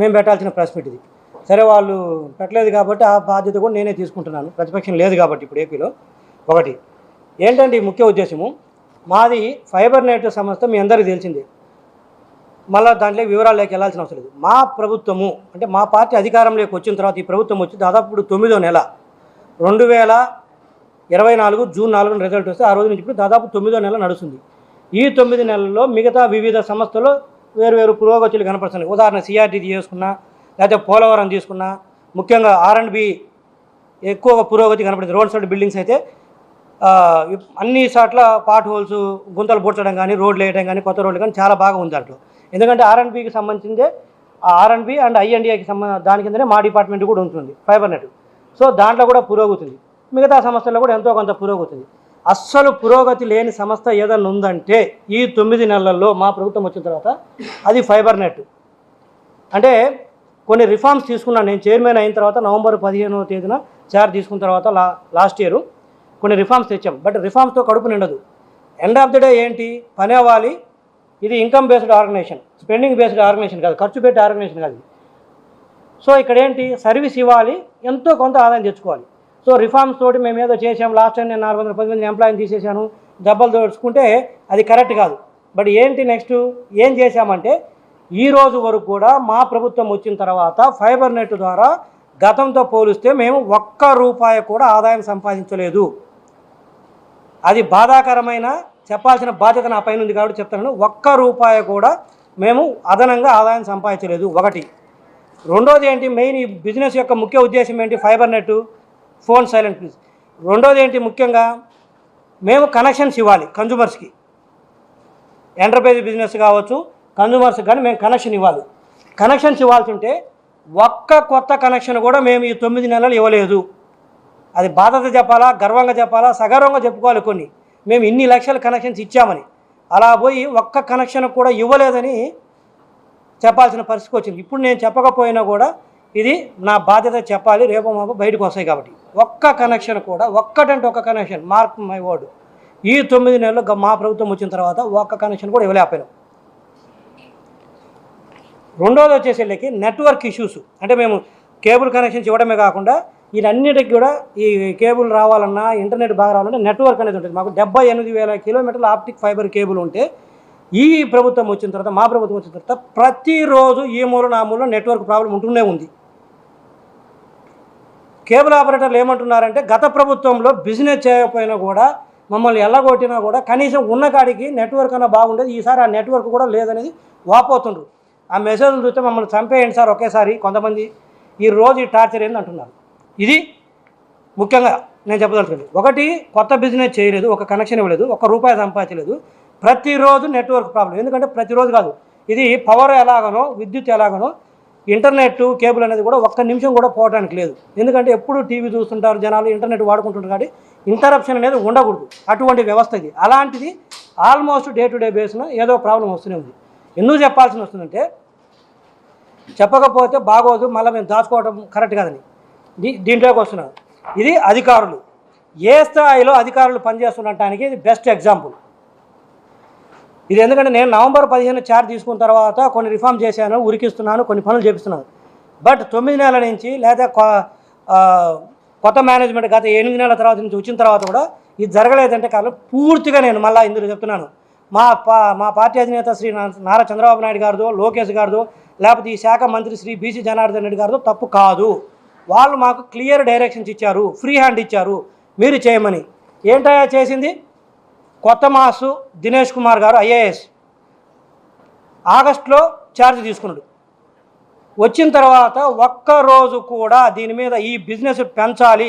మేము పెట్టాల్సిన press meet ఇది. సరే వాళ్ళు పెట్టలేదు కాబట్టి ఆ బాధ్యత కూడా నేనే తీసుకుంటున్నాను. ప్రతిపక్షం లేదు కాబట్టి ఇప్పుడు ఏపీలో ఒకటి ఏంటంటే ఈ ముఖ్య ఉద్దేశము? మాది ఫైబర్ నెట్ సంస్థ మీ అందరికీ తెలిసిందే. మళ్ళీ దాంట్లో వివరాల్లోకి వెళ్ళాల్సిన అవసరం లేదు. మా ప్రభుత్వము అంటే మా పార్టీ అధికారంలోకి వచ్చిన తర్వాత ఈ ప్రభుత్వం వచ్చి దాదాపు ఇప్పుడు తొమ్మిదో నెల రెండు వేల ఇరవై నాలుగు జూన్ నాలుగున రిజల్ట్ వస్తే ఆ రోజు నుంచి ఇప్పుడు దాదాపు తొమ్మిదో నెల నడుస్తుంది. ఈ తొమ్మిది నెలల్లో మిగతా వివిధ సంస్థలు వేరు వేరు పురోగతులు కనపడుతున్నాయి ఉదాహరణ సిఆర్టీ తీసుకున్నా లేకపోతే పోలవరం తీసుకున్నా ముఖ్యంగా ఆర్ అండ్ బి ఎక్కువ పురోగతి కనపడింది రోడ్ సైడ్ బిల్డింగ్స్ అయితే అన్ని చోట్ల పాట్ హోల్స్ గుంతలు పూడ్చడం కానీ రోడ్లు వేయడం కానీ కొత్త రోడ్లు కానీ చాలా బాగా ఉంది దాంట్లో. ఎందుకంటే ఆర్ అండ్ బికి సంబంధించిందే ఆర్ అండ్ బి అండ్ ఐఎన్డిఐకి సంబంధ దాని కిందనే మా డిపార్ట్మెంట్ కూడా ఉంటుంది ఫైబర్ నెట్ సో దాంట్లో కూడా పురోగతుంది మిగతా సంస్థల్లో కూడా ఎంతో కొంత పురోగతుంది అస్సలు పురోగతి లేని సంస్థ ఏదైనా ఉందంటే ఈ తొమ్మిది నెలల్లో మా ప్రభుత్వం వచ్చిన తర్వాత అది ఫైబర్ నెట్ అంటే కొన్ని రిఫార్మ్స్ తీసుకున్నాను. నేను చైర్మన్ అయిన తర్వాత నవంబర్ పదిహేనవ తేదీన చార్జ్ తీసుకున్న తర్వాత లా లాస్ట్ ఇయర్ కొన్ని రిఫార్మ్స్ తెచ్చాం. బట్ రిఫార్మ్స్తో కడుపు నిండదు. ఎండ్ ఆఫ్ ది డే ఏంటి? పని అవ్వాలి. ఇది income based organization spending based organization కాదు. ఖర్చు పెట్టే ఆర్గనైజేషన్ కాదు సో ఇక్కడ ఏంటి? సర్వీస్ ఇవ్వాలి. ఎంతో కొంత ఆదాయం తెచ్చుకోవాలి. సో రిఫార్మ్స్ తోటి మేము ఏదో చేసాం లాస్ట్ టైం నేను నాలుగు వందల పది మంది ఎంప్లాయీని తీసేశాను. దెబ్బలు తోడుచుకుంటే అది కరెక్ట్ కాదు. బట్ ఏంటి నెక్స్ట్ ఏం చేశామంటే ఈ రోజు వరకు కూడా మా ప్రభుత్వం వచ్చిన తర్వాత ఫైబర్ నెట్ ద్వారా గతంతో పోలిస్తే మేము ఒక్క రూపాయి కూడా ఆదాయం సంపాదించలేదు. అది బాధాకరమైన చెప్పాల్సిన బాధ్యత నా పైన ఉంది కాబట్టి చెప్తాను ఒక్క రూపాయి కూడా మేము అదనంగా ఆదాయం సంపాదించలేదు. ఒకటి. రెండోది ఏంటి? మెయిన్ ఈ బిజినెస్ యొక్క ముఖ్య ఉద్దేశం ఏంటి? Fiber net phone silent please. రెండోది ఏంటి ముఖ్యంగా మేము కనెక్షన్స్ ఇవ్వాలి కన్జ్యూమర్స్కి ఎంటర్ప్రైజ్ బిజినెస్ కావచ్చు కన్జ్యూమర్స్ కానీ మేము కనెక్షన్ ఇవ్వాలి. కనెక్షన్స్ ఇవ్వాల్సి ఉంటే ఒక్క కొత్త కనెక్షన్ కూడా మేము ఈ తొమ్మిది నెలలు ఇవ్వలేదు. అది బాధతో చెప్పాలా గర్వంగా చెప్పాలా సగర్వంగా చెప్పుకోవాలి కొన్ని. మేము ఇన్ని లక్షల కనెక్షన్స్ ఇచ్చామని. అలా పోయి ఒక్క కనెక్షన్ కూడా ఇవ్వలేదని చెప్పాల్సిన పరిస్థితి వచ్చింది. ఇప్పుడు నేను చెప్పకపోయినా కూడా ఇది నా బాధ్యత చెప్పాలి రేపు మాపు బయటకు వస్తాయి కాబట్టి. ఒక్క కనెక్షన్ కూడా ఒక్కటంటే ఒక్క కనెక్షన్ మార్క్ మై వర్డ్ ఈ తొమ్మిది నెలలు గ- మా ప్రభుత్వం వచ్చిన తర్వాత ఒక్క కనెక్షన్ కూడా ఇవ్వలేకపోయినాం. రెండోది వచ్చేసేళ్ళకి నెట్వర్క్ ఇష్యూస్ అంటే మేము కేబుల్ కనెక్షన్స్ ఇవ్వడమే కాకుండా వీటన్నిటికి కూడా ఈ కేబుల్ రావాలన్నా ఇంటర్నెట్ బాగా రావాలంటే నెట్వర్క్ అనేది ఉంటుంది. మాకు డెబ్బై ఎనిమిది వేల కిలోమీటర్ల ఆప్టిక్ ఫైబర్ కేబుల్ ఉంటే ఈ ప్రభుత్వం వచ్చిన తర్వాత మా ప్రభుత్వం వచ్చిన తర్వాత ప్రతిరోజు ఈ మూల ఆ మూల నెట్వర్క్ ప్రాబ్లం ఉంటూనే ఉంది. కేబుల్ ఆపరేటర్లు ఏమంటున్నారంటే గత ప్రభుత్వంలో బిజినెస్ చేయకపోయినా కూడా మమ్మల్ని ఎల్లగొట్టినా కూడా కనీసం ఉన్న కాడికి నెట్వర్క్ అన్న బాగుండేది ఈసారి ఆ నెట్వర్క్ కూడా లేదనేది వాపోతుండ్రు. ఆ మెసేజ్లు చూస్తే మమ్మల్ని చంపేయండి సార్ ఒకేసారి కొంతమంది. ఈ రోజు ఈ టార్చర్ ఏంది అంటున్నారు. ఇది ముఖ్యంగా నేను చెప్పదలుచుకుంది. ఒకటి కొత్త బిజినెస్ చేయలేదు ఒక కనెక్షన్ ఇవ్వలేదు ఒక రూపాయి సంపాదించలేదు. ప్రతిరోజు నెట్వర్క్ ప్రాబ్లం. ఎందుకంటే ప్రతిరోజు కాదు. ఇది పవర్ ఎలాగనో విద్యుత్ ఎలాగనో ఇంటర్నెట్ కేబుల్ అనేది కూడా ఒక్క నిమిషం కూడా పోవడానికి లేదు. ఎందుకంటే ఎప్పుడు టీవీ చూస్తుంటారు జనాలు ఇంటర్నెట్ వాడుకుంటుంటారు కాబట్టి ఇంటరప్షన్ అనేది ఉండకూడదు. అటువంటి వ్యవస్థ ఇది. అలాంటిది ఆల్మోస్ట్ డే టు డే బేస్న ఏదో ప్రాబ్లం వస్తూనే ఉంది. ఎందుకు చెప్పాల్సి వస్తుందంటే చెప్పకపోతే బాగోదు మళ్ళీ మేము దాచుకోవడం కరెక్ట్ కాదని. దీ దీంట్లోకి వస్తున్నారు. ఇది అధికారులు. ఏ స్థాయిలో అధికారులు పనిచేస్తుండటానికి ఇది బెస్ట్ ఎగ్జాంపుల్ ఇది ఎందుకంటే నేను నవంబర్ పదిహేను చార్జ్ తీసుకున్న తర్వాత కొన్ని రిఫార్మ్ చేశాను ఉరికిస్తున్నాను కొన్ని పనులు చేపిస్తున్నాను. బట్ తొమ్మిది నెలల నుంచి లేదా కొ- కొత్త మేనేజ్మెంట్ గత ఎనిమిది నెలల తర్వాత నుంచి వచ్చిన తర్వాత కూడా ఇది జరగలేదంటే కారణం పూర్తిగా నేను మళ్ళీ ఇందులో చెప్తున్నాను. మా పా మా పార్టీ అధినేత శ్రీ నారా చంద్రబాబు నాయుడు గారిదో లోకేష్ గారిదో లేకపోతే ఈ శాఖ మంత్రి శ్రీ బీసీ జనార్దన్ రెడ్డి గారిదో తప్పు కాదు. వాళ్ళు మాకు క్లియర్ డైరెక్షన్స్ ఇచ్చారు ఫ్రీ హ్యాండ్ ఇచ్చారు. మీరు చేయమని. ఏంటయా చేసింది? కొత్త మాసు దినేష్ కుమార్ గారు ఐఏఎస్. ఆగస్టులో ఛార్జ్ తీసుకున్నాడు. వచ్చిన తర్వాత ఒక్క రోజు కూడా దీని మీద ఈ బిజినెస్ పెంచాలి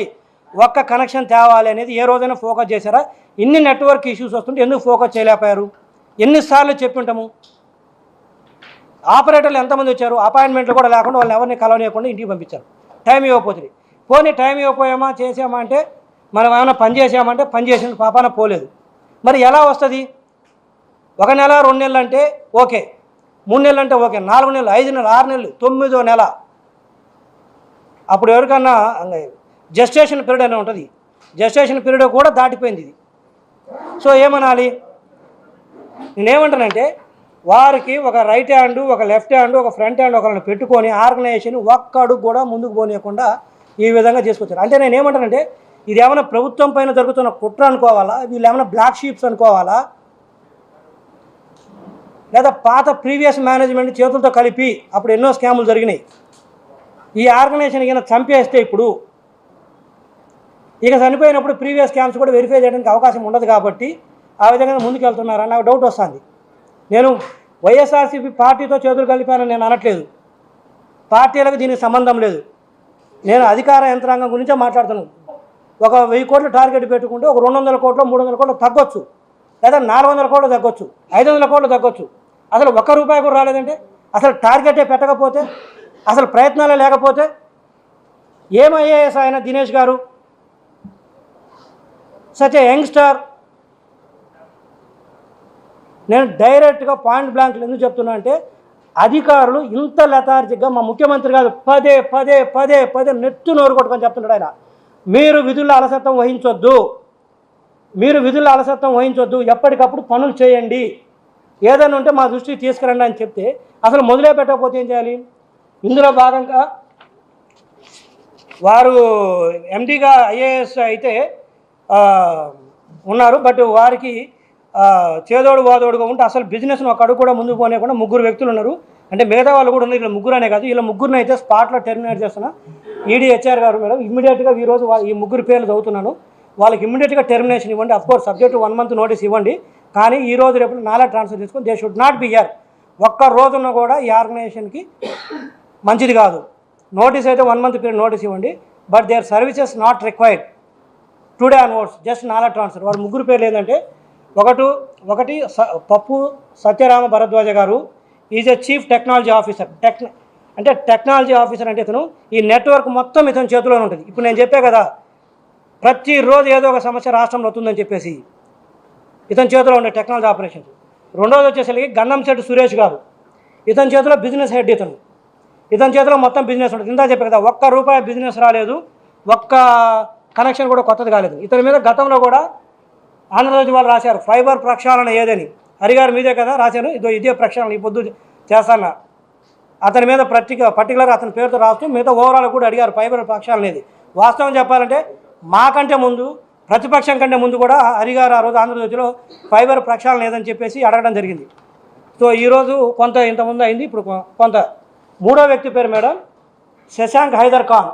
ఒక్క కనెక్షన్ తేవాలి అనేది ఏ రోజైనా ఫోకస్ చేశారా? ఇన్ని నెట్వర్క్ ఇష్యూస్ వస్తుంటే ఎందుకు ఫోకస్ చేయలేకపోయారు? ఎన్నిసార్లు చెప్పింటాము? ఆపరేటర్లు ఎంతమంది వచ్చారు? అపాయింట్మెంట్లు కూడా లేకుండా వాళ్ళని ఎవరిని కలవనీయకుండా ఇంటికి పంపించారు. టైం ఇవ్వకపోతుంది పోనీ టైం ఇవ్వకపోయామా? చేసామా అంటే మనం ఏమైనా పని చేసామంటే పని చేసిన పాపాన పోలేదు. మరి ఎలా వస్తుంది? ఒక నెల రెండు నెలలు అంటే ఓకే. మూడు నెలలు అంటే ఓకే. నాలుగు నెలలు ఐదు నెలలు ఆరు నెలలు తొమ్మిదో నెల. అప్పుడు ఎవరికన్నా జస్టేషన్ పీరియడ్ అని ఉంటుంది. జస్టేషన్ పీరియడ్ కూడా దాటిపోయింది ఇది. సో ఏమనాలి? నేనేమంటానంటే వారికి ఒక రైట్ హ్యాండ్ ఒక లెఫ్ట్ హ్యాండ్ ఒక ఫ్రంట్ హ్యాండ్ ఒకరిని పెట్టుకొని ఆర్గనైజేషన్ ఒక్కడు కూడా ముందుకు పోనీయకుండా ఈ విధంగా చేసుకొచ్చారు. అంటే నేను ఏమంటానంటే ఇది ఏమైనా ప్రభుత్వం పైన జరుగుతున్న కుట్ర అనుకోవాలా? వీళ్ళు ఏమైనా బ్లాక్ షీప్స్ అనుకోవాలా? లేదా పాత ప్రీవియస్ మేనేజ్మెంట్ చేతులతో కలిపి అప్పుడు ఎన్నో స్కాములు జరిగినాయి. ఈ ఆర్గనైజేషన్ ఈయన చంపేస్తే ఇప్పుడు ఇక చనిపోయినప్పుడు ప్రీవియస్ స్కామ్స్ కూడా వెరిఫై చేయడానికి అవకాశం ఉండదు కాబట్టి ఆ విధంగా ముందుకు వెళ్తున్నారని నాకు డౌట్ వస్తుంది. నేను వైఎస్ఆర్సీపీ పార్టీతో చేతులు కలిపానని నేను అనట్లేదు. పార్టీలకు దీనికి సంబంధం లేదు. నేను అధికార యంత్రాంగం గురించే మాట్లాడుతున్నాను. ఒక వెయ్యి కోట్లు టార్గెట్ పెట్టుకుంటే ఒక రెండు వందల కోట్లు మూడు వందల కోట్లు తగ్గొచ్చు. లేదా నాలుగు వందల కోట్లు తగ్గొచ్చు. ఐదు వందల కోట్లు తగ్గొచ్చు. అసలు ఒక్క రూపాయి కూడా రాలేదంటే అసలు టార్గెటే పెట్టకపోతే అసలు ప్రయత్నాలే లేకపోతే ఏం ఆయన దినేష్ గారు? Such a youngster. నేను డైరెక్ట్గా పాయింట్ బ్లాంక్లు ఎందుకు చెప్తున్నా అంటే అధికారులు ఇంత లెథార్జిక్గా మా ముఖ్యమంత్రి గారు పదే పదే పదే పదే నెట్టు నోరు కొట్టుకొని చెప్తున్నాడు ఆయన. మీరు విధుల అలసత్వం వహించొద్దు. మీరు విధుల అలసత్వం వహించొద్దు. ఎప్పటికప్పుడు పనులు చేయండి. ఏదైనా ఉంటే మా దృష్టికి తీసుకురండి అని చెప్తే అసలు మొదలే పెట్టకపోతే ఏం చేయాలి? ఇందులో భాగంగా వారు ఎండీగా ఐఏఎస్ అయితే ఉన్నారు. బట్ వారికి చేదోడు వాదోడుగా ఉంటే అసలు బిజినెస్ను ఒక అడుగు కూడా ముందుకు పోనేకుండా ముగ్గురు వ్యక్తులు ఉన్నారు. అంటే మిగతా వాళ్ళు కూడా ఉన్నారు. ఇలా ముగ్గురు అనే కాదు. ఇలా ముగ్గురిని అయితే స్పాట్లో టెర్మినేట్ చేస్తున్నా. ఈడీ హెచ్ఆర్ గారు మేడం ఇమ్మీడియట్గా ఈరోజు ఈ ముగ్గురు పేర్లు చదువుతున్నాను. వాళ్ళకి ఇమ్మీడియట్గా టెర్మినేషన్ ఇవ్వండి. Of course subject one month notice ఇవ్వండి. కానీ ఈ రోజు రేపు నాలా ట్రాన్స్ఫర్ చేసుకొని they should not be here ఒక్క రోజున కూడా ఈ ఆర్గనైజేషన్కి మంచిది కాదు. నోటీస్ అయితే వన్ మంత్ పీరియడ్ నోటీస్ ఇవ్వండి. But their services not required today onwards just నాలా ట్రాన్స్ఫర్ వాళ్ళ ముగ్గురు పేర్లు ఏంటంటే ఒకటి ఒకటి స- పప్పు సత్యరామ భరద్వాజ గారు is a chief technology officer tech అంటే టెక్నాలజీ ఆఫీసర్ అంటే ఇతను ఈ నెట్వర్క్ మొత్తం ఇతని చేతిలోనే ఉంటుంది. ఇప్పుడు నేను చెప్పే కదా ప్రతిరోజు ఏదో ఒక సమస్య రాష్ట్రంలో వస్తుందని చెప్పేసి ఇతని చేతిలో ఉండే టెక్నాలజీ ఆపరేషన్స్. రెండోది వచ్చేసరికి గంధం శెట్టి సురేష్ గారు. ఇతని చేతిలో బిజినెస్ హెడ్ ఇతను. ఇతని చేతిలో మొత్తం బిజినెస్ ఉంటుంది. ఇందా చెప్పే కదా ఒక్క రూపాయి బిజినెస్ రాలేదు ఒక్క కనెక్షన్ కూడా కొత్తది కాలేదు. ఇతని మీద గతంలో కూడా ఆంధ్రప్రదేశ్ వాళ్ళు రాశారు. ఫైబర్ ప్రక్షాళన ఏదని. హరిగారు మీదే కదా రాశాను. ఇదో ఇదే ప్రక్షాళన ఈ పొద్దు చేస్తాను అతని మీద పర్టిక పర్టికులర్ అతని పేరుతో రాస్తూ మిగతా ఓవరాల్ కూడా అడిగారు ఫైబర్ పక్షాలు అనేది. వాస్తవం చెప్పాలంటే మాకంటే ముందు ప్రతిపక్షం కంటే ముందు కూడా హరిగారు ఆ రోజు ఆంధ్రప్రదేశ్లో ఫైబర్ ప్రక్షాళన లేదని చెప్పేసి అడగడం జరిగింది. సో ఈరోజు కొంత ఇంతకుముందు అయింది ఇప్పుడు కొంత. మూడో వ్యక్తి పేరు మేడం శశాంక్ హైదర్ ఖాన్.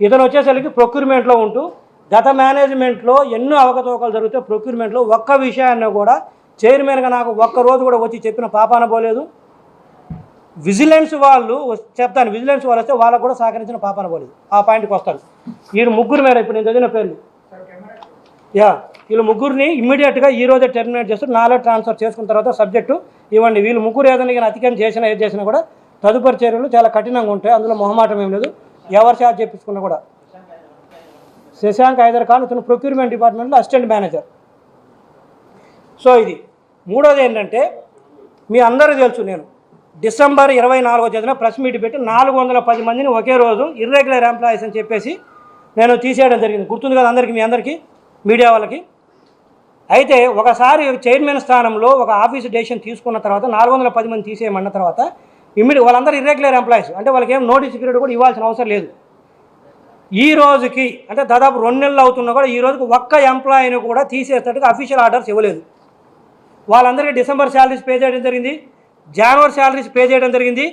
ఇతను వచ్చేసరికి ప్రొక్యూర్మెంట్లో ఉంటూ గత మేనేజ్మెంట్లో ఎన్నో అవకతవకలు జరిగితే ప్రొక్యూర్మెంట్లో ఒక్క విషయాన్ని కూడా చైర్మన్గా నాకు ఒక్క రోజు కూడా వచ్చి చెప్పిన పాపాన పోలేదు. విజిలెన్స్ వాళ్ళు చెప్తాను. విజిలెన్స్ వాళ్ళు వస్తే వాళ్ళకు కూడా సహకరించిన పాపన పోలేదు ఆ పాయింట్కి వస్తాను. వీళ్ళు ముగ్గురు మేడం ఇప్పుడు నేను చదివిన పేర్లు. యా వీళ్ళు ముగ్గురిని ఇమ్మీడియట్గా ఈ రోజే టెర్మినేట్ చేస్తూ నాలో ట్రాన్స్ఫర్ చేసుకున్న తర్వాత సబ్జెక్టు ఇవ్వండి. వీళ్ళు ముగ్గురు ఏదైనా కానీ అతిక్రమం చేసినా ఏది చేసినా కూడా తదుపరి చర్యలు చాలా కఠినంగా ఉంటాయి. అందులో మొహమాటం ఏం లేదు. ఎవరు చార్జ్ చేపించుకున్నా కూడా. శశాంక్ హైదర్ ఖాన్ ఇతను ప్రొక్యూర్మెంట్ డిపార్ట్మెంట్లో అసిస్టెంట్ మేనేజర్ సో ఇది. మూడోది ఏంటంటే మీ అందరూ తెలుసు నేను. డిసెంబర్ ఇరవై నాలుగో తేదీన ప్రెస్ మీట్ పెట్టి నాలుగు వందల పది మందిని ఒకే రోజు ఇర్రెగ్యులర్ ఎంప్లాయీస్ అని చెప్పేసి నేను తీసేయడం జరిగింది. గుర్తుంది కదా అందరికీ మీ అందరికీ మీడియా వాళ్ళకి. అయితే ఒకసారి చైర్మన్ స్థానంలో ఒక ఆఫీస్ డెసిషన్ తీసుకున్న తర్వాత నాలుగు వందల పది మంది తీసేయమన్న తర్వాత ఇమ్మీడియట్ వాళ్ళందరూ ఇర్రెగ్యులర్ ఎంప్లాయీస్ అంటే వాళ్ళకి ఏం నోటీస్ పీరియడ్ కూడా ఇవ్వాల్సిన అవసరం లేదు. ఈ రోజుకి అంటే దాదాపు రెండు నెలలు అవుతున్నా కూడా ఈ రోజుకి ఒక్క ఎంప్లాయీని కూడా తీసేసేటట్టుగా అఫీషియల్ ఆర్డర్స్ ఇవ్వలేదు. వాళ్ళందరికీ డిసెంబర్ శాలరీస్ పే చేయడం జరిగింది. జనవరి శాలరీస్ పే చేయడం జరిగింది.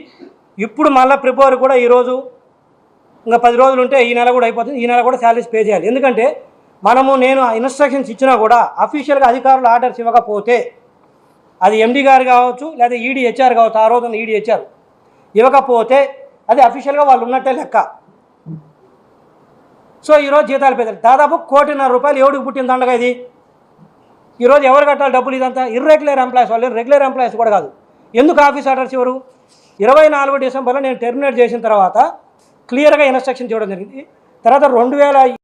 ఇప్పుడు మళ్ళీ ప్రిపేర్ కూడా ఈరోజు ఇంకా పది రోజులు ఉంటే ఈ నెల కూడా అయిపోతుంది. ఈ నెల కూడా శాలరీస్ పే చేయాలి. ఎందుకంటే మనము నేను ఇన్స్ట్రక్షన్స్ ఇచ్చినా కూడా అఫీషియల్గా అధికారులు ఆర్డర్స్ ఇవ్వకపోతే అది ఎండి గారు కావచ్చు లేదా ఈడీ హెచ్ఆర్ కావచ్చు ఆ రోజున ఈడీ హెచ్ఆర్ ఇవ్వకపోతే అది అఫీషియల్గా వాళ్ళు ఉన్నట్టే లెక్క. సో ఈరోజు జీతాలు పెద్దలు దాదాపు కోటిన్నర రూపాయలు ఎవడికి పుట్టిన దండగా ఇది. ఈరోజు ఎవరు కట్టాలి డబ్బులు ఇదంతా? ఇర్రెగ్యులర్ ఎంప్లాయీస్ వాళ్ళు. రెగ్యులర్ ఎంప్లాయీస్ కూడా కాదు. ఎందుకు ఆఫీస్ ఆర్డర్స్ ఇవ్వరు? ఇరవై నాలుగు డిసెంబర్లో నేను టెర్మినేట్ చేసిన తర్వాత క్లియర్గా ఇన్స్ట్రక్షన్ చేయడం జరిగింది. తర్వాత రెండు వేల